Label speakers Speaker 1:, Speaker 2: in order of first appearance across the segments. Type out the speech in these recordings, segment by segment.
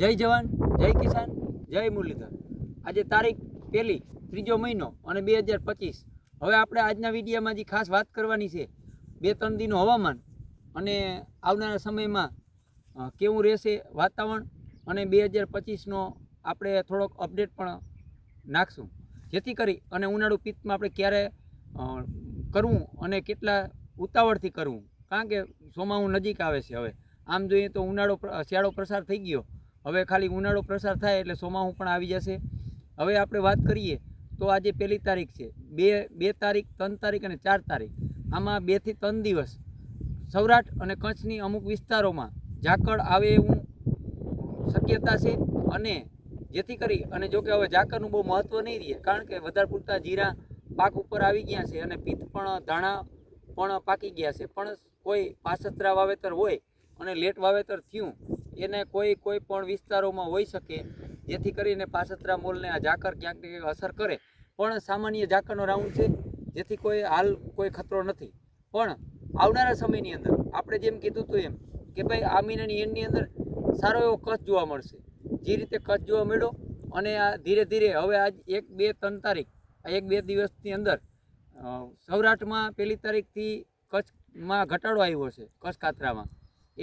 Speaker 1: જય જવાન, જય કિસાન, જય મુરલીધર. આજે તારીખ પહેલી, ત્રીજો મહિનો અને બે હજાર પચીસ. હવે આપણે આજના વિડીયામાં જે ખાસ વાત કરવાની છે બે ત્રણ દિનનું હવામાન અને આવનારા સમયમાં કેવું રહેશે વાતાવરણ અને બે હજાર પચીસનો આપણે થોડોક અપડેટ પણ નાખશું. જેથી કરી અને ઉનાળુ પિત્તમાં આપણે ક્યારે કરવું અને કેટલા ઉતાવળથી કરવું. કારણ કે ચોમાહું નજીક આવે છે હવે. આમ જોઈએ તો ઉનાળો શિયાળો પ્રસાર થઈ ગયો. હવે ખાલી ઉનાળો પ્રસાર થાય એટલે ચોમાસું પણ આવી જશે. હવે આપણે વાત કરીએ તો આજે પહેલી તારીખ છે. બે બે તારીખ, ત્રણ તારીખ અને ચાર તારીખ. આમાં બેથી ત્રણ દિવસ સૌરાષ્ટ્ર અને કચ્છની અમુક વિસ્તારોમાં ઝાકળ આવે એવું શક્યતા છે અને જેથી કરી અને જો કે હવે ઝાકળનું બહુ મહત્ત્વ નહીં રહે કારણ કે વધારે પૂરતા જીરા પાક ઉપર આવી ગયા છે અને પિત્ત પણ, ધાણા પણ પાકી ગયા છે. પણ કોઈ પાસતરા વાવેતર હોય અને લેટ વાવેતર થયું એને કોઈ કોઈ પણ વિસ્તારોમાં હોઈ શકે, જેથી કરીને પાસતરા મોલને આ ઝાકર ક્યાંક ક્યાંક અસર કરે. પણ સામાન્ય ઝાકરનો રાઉન્ડ છે, જેથી કોઈ હાલ કોઈ ખતરો નથી. પણ આવનારા સમયની અંદર, આપણે જેમ કીધું હતું એમ, કે ભાઈ આ મહિનાની એન્ડની અંદર સારો એવો કચ્છ જોવા મળશે. જે રીતે કચ્છ જોવા મળ્યો, અને આ ધીરે ધીરે હવે આજ એક, બે, ત્રણ તારીખ, આ એક, બે દિવસની અંદર સૌરાષ્ટ્રમાં પહેલી તારીખથી કચ્છમાં ઘટાડો આવ્યો છે, કચ્છ કાતરામાં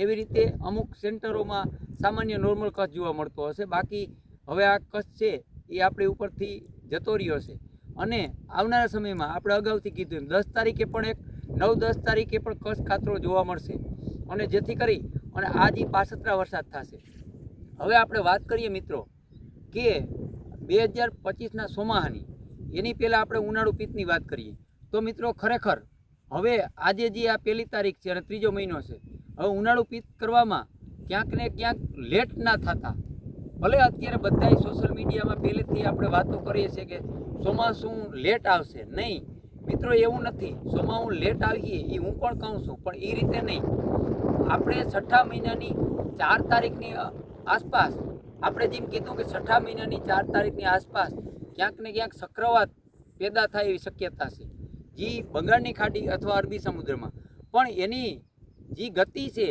Speaker 1: એવી રીતે અમુક સેન્ટરોમાં સામાન્ય નોર્મલ કચ્છ જોવા મળતો હશે. બાકી હવે આ કચ્છ છે, એ આપણી ઉપરથી જતો રહ્યો છે. અને આવનારા સમયમાં આપણે અગાઉથી કીધું એમ, દસ તારીખે પણ એક, નવ, દસ તારીખે પણ કચ્છ ખાતરો જોવા મળશે. અને જેથી કરી અને આજ પાસતરા વરસાદ થશે. હવે આપણે વાત કરીએ મિત્રો કે બે હજાર પચીસના સોમાહાની એની પહેલાં આપણે ઉનાળુ પિત્તની વાત કરીએ. તો મિત્રો ખરેખર હવે આજે જે આ પહેલી તારીખ છે અને ત્રીજો મહિનો છે હવે ઉનાળુ પીત કરવામાં ક્યાંક ને ક્યાંક લેટ ના થતા. ભલે અત્યારે બધા સોશિયલ મીડિયામાં પહેલેથી આપણે વાતો કરીએ છીએ કે ચોમાસું લેટ આવશે. નહીં. મિત્રો, એવું નથી. ચોમાસું લેટ આવીએ એ હું પણ કહું છું? પણ એ રીતે નહીં. આપણે છઠ્ઠા મહિનાની ચાર તારીખની આસપાસ આપણે જેમ કીધું કે છઠ્ઠા મહિનાની ચાર તારીખની આસપાસ ક્યાંક ને ક્યાંક ચક્રવાત પેદા થાય એવી શક્યતા છે. જે, બંગાળની ખાડી અથવા અરબી સમુદ્રમાં. પણ એની જે, ગતિ છે.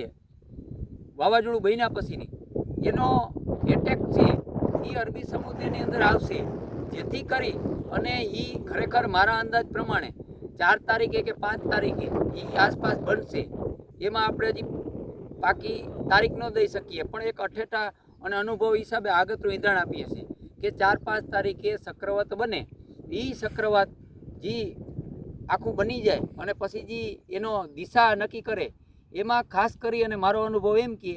Speaker 1: વાવાઝોડું બન્યા પછીની. એનો એટેક છે એ અરબી સમુદ્રની અંદર આવશે. જેથી કરી અને એ ખરેખર મારા અંદાજ પ્રમાણે ચાર તારીખે કે પાંચ તારીખે એ આસપાસ બનશે. એમાં આપણે હજી બાકી તારીખ ન દઈ શકીએ, પણ એક અઠેટા અને અનુભવ હિસાબે આગતરું ઈંધણ આપીએ છીએ કે ચાર પાંચ તારીખે ચક્રવાત બને. એ ચક્રવાત જે આખું બની જાય અને પછી જે એનો દિશા નક્કી કરે. એમાં ખાસ કરી અને મારો અનુભવ એમ કહે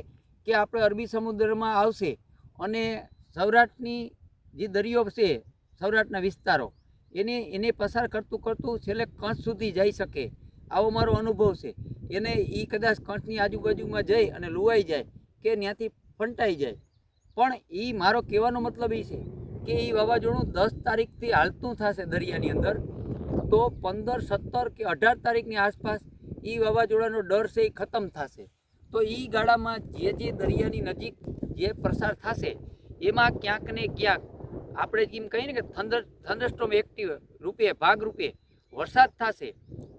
Speaker 1: કે આપણે અરબી સમુદ્રમાં આવશે અને સૌરાષ્ટ્રની જે દરિયો છે, સૌરાષ્ટ્રના વિસ્તારો, એને એને પસાર કરતું કરતું છેલ્લે કચ્છ સુધી જઈ શકે. આવો મારો અનુભવ છે. એને એ કદાચ કંઠની આજુબાજુમાં જઈ અને લુવાઈ જાય કે ત્યાંથી ફંટાઈ જાય. પણ એ મારો કહેવાનો મતલબ એ છે કે એ વાવાઝોડું દસ તારીખથી હાલતું થશે દરિયાની અંદર. તો પંદર, સત્તર કે અઢાર તારીખની આસપાસ એ વાવાઝોડાનો ડર છે એ ખતમ થશે. તો એ ગાળામાં જે જે દરિયાની નજીક જે પ્રસાર થશે, એમાં ક્યાંક ને ક્યાંક આપણે જેમ કહીએ ને કે થંડર થંડરસ્ટોમ એક્ટિવ રૂપે, ભાગ રૂપે વરસાદ થશે,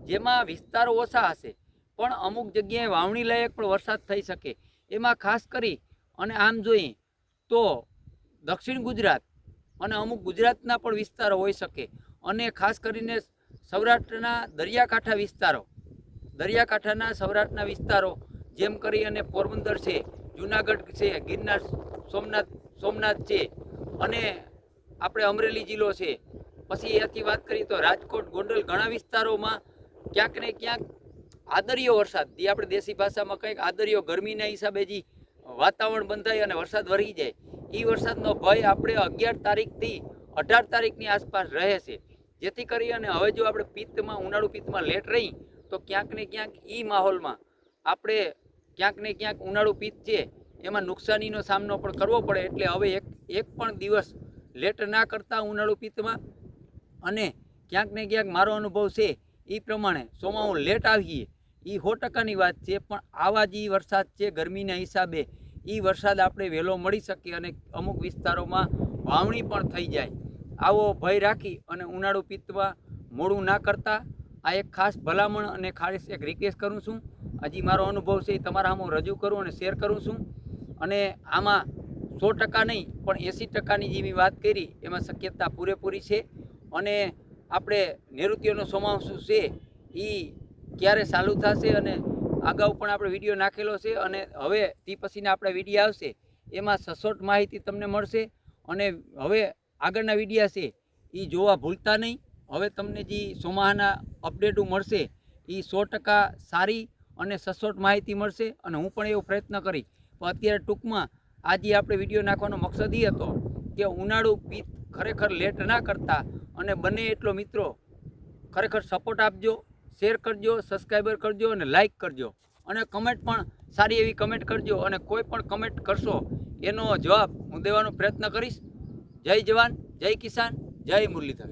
Speaker 1: જેમાં વિસ્તારો ઓછા હશે. પણ અમુક જગ્યાએ વાવણી લાયક પણ વરસાદ થઈ શકે. એમાં ખાસ કરી અને આમ જોઈએ તો દક્ષિણ ગુજરાત અને અમુક ગુજરાતના પણ વિસ્તારો હોઈ શકે. અને ખાસ કરીને સૌરાષ્ટ્રના દરિયાકાંઠા વિસ્તારો. દરિયાકાંઠાના સૌરાષ્ટ્રના વિસ્તારો, જેમ કરી અને પોરબંદર છે, જુનાગઢ છે, ગિરનાર સોમનાથ સોમનાથ છે અને આપણે અમરેલી જિલ્લો છે. પછી એથી વાત કરીએ તો રાજકોટ, ગોંડલ ઘણા વિસ્તારોમાં ક્યાંક ને ક્યાંક આદર્યો વરસાદ, જે આપણે દેશી ભાષામાં કંઈક આદર્યો ગરમીના હિસાબે જે વાતાવરણ બંધાય અને વરસાદ વરી જાય એ વરસાદનો ભય આપણે અગિયાર તારીખથી અઢાર તારીખની આસપાસ રહે છે. જેથી કરી અને હવે જો આપણે પિત્તમાં, ઉનાળુ પિત્તમાં લેટ રહી તો ક્યાંક ને ક્યાંક એ માહોલમાં આપણે ક્યાંક ને ક્યાંક ઉનાળુ પીત છે, એમાં નુકસાનીનો સામનો પણ કરવો પડે. એટલે હવે એક એક પણ દિવસ લેટ ના કરતા ઉનાળુ પિત્તમાં અને ક્યાંક ને ક્યાંક મારો અનુભવ છે એ પ્રમાણે સોમાં હું લેટ આવીએ એ સો ટકાની વાત છે, પણ આવા જે વરસાદ છે, ગરમીના હિસાબે એ વરસાદ આપણે વહેલો મળી શકીએ અને અમુક વિસ્તારોમાં વાવણી પણ થઈ જાય. આવો ભય રાખી અને ઉનાળુ પિત્તમાં મોડું ના કરતા આ એક ખાસ ભલામણ અને ખાસ એક રિક્વેસ્ટ કરું છું. હજી મારો અનુભવ છે એ તમારા હું રજૂ કરું અને શેર કરું છું. અને આમાં સો ટકા નહીં, પણ એંસી ટકાની જે મેં વાત કરી, એમાં શક્યતા પૂરેપૂરી છે. અને આપણે નૈઋત્યનો ચોમાસું છે એ ક્યારે ચાલુ થશે અને અગાઉ પણ આપણે વીડિયો નાખેલો છે અને હવે તે પછીના આપણા વીડિયો આવશે, એમાં સચોટ માહિતી તમને મળશે. અને હવે આગળના વિડીયા છે એ જોવા ભૂલતા નહીં. હવે તમને જે ચોમાહાના અપડેટો મળશે, એ સો ટકા સારી અને સચોટ માહિતી મળશે અને હું પણ એવો પ્રયત્ન કરી પણ અત્યારે ટૂંકમાં આજે આપણે વીડિયો નાખવાનો મકસદ એ હતો કે ઉનાળુ પિત ખરેખર લેટ ના કરતા અને બને એટલો મિત્રો. ખરેખર સપોર્ટ આપજો શેર કરજો સબસ્ક્રાઈબર કરજો અને લાઇક કરજો. અને કમેન્ટ પણ સારી એવી કમેન્ટ કરજો અને કોઈ પણ કમેન્ટ કરશો, એનો જવાબ હું દેવાનો પ્રયત્ન કરીશ. જય જવાન, જય કિસાન, જય મુરલીધર.